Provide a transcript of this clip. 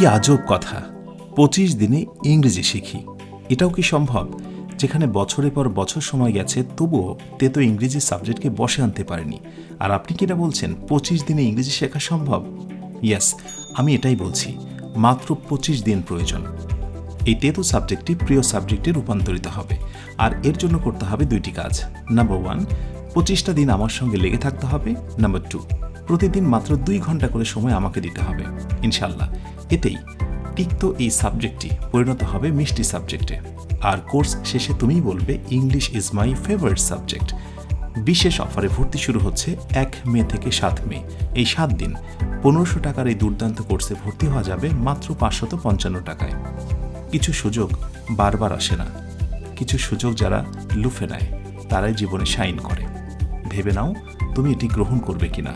কি আজব কথা। পঁচিশ দিনে ইংরেজি শিখি। এটাও কি সম্ভব? যেখানে বছরের পর বছর সময় গেছে, তবুও তে তো ইংরেজি সাবজেক্টকে বসে আনতে পারেনি। আর আপনি কিনা বলছেন? পঁচিশ দিনে ইংরেজি শেখা সম্ভব? ইয়েস, আমি এটাই বলছি। মাত্র পঁচিশ দিন প্রয়োজন। এই তেতো সাবজেক্টটি প্রিয় সাবজেক্টে রূপান্তরিত হবে। আর এর জন্য করতে হবে দুইটি কাজ। নাম্বার ওয়ান, পঁচিশটা দিন আমার সঙ্গে লেগে থাকতে হবে। নাম্বার টু, প্রতিদিন মাত্র দুই ঘণ্টা করে সময় আমাকে দিতে হবে। ইনশাল্লাহ। এতেই তিক্ত এই সাবজেক্টটি পরিণত হবে মিষ্টি সাবজেক্টে আর কোর্স শেষে তুমিই বলবে English is my favourite subject বিশেষ অফারে ভর্তি শুরু হচ্ছে এক মে থেকে সাত মে। এই সাত দিন পনেরোশো টাকার এই দুর্দান্ত কোর্সে ভর্তি হওয়া যাবে মাত্র পাঁচশত পঞ্চান্ন টাকায়। কিছু সুযোগ বারবার আসে না। কিছু সুযোগ যারা লুফে নেয়, তারাই জীবনে সাইন করে। ভেবে নাও তুমি এটি গ্রহণ করবে কিনা।